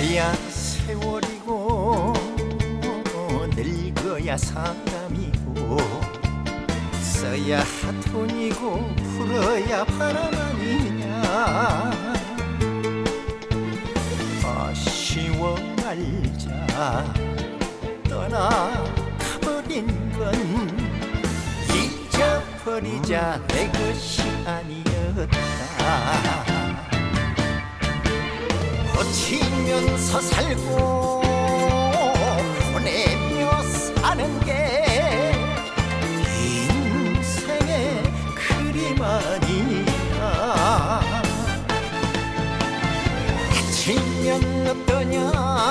가야 세월이고 늙어야 사람이고 써야 하톤이고 풀어야 바람 아니냐. 아쉬워 말자 떠나버린 건 잊어버리자 내 것이 아니야 고치면서 살고 보내며 사는 게 인생의 그림 아니야 다치면 어떠냐.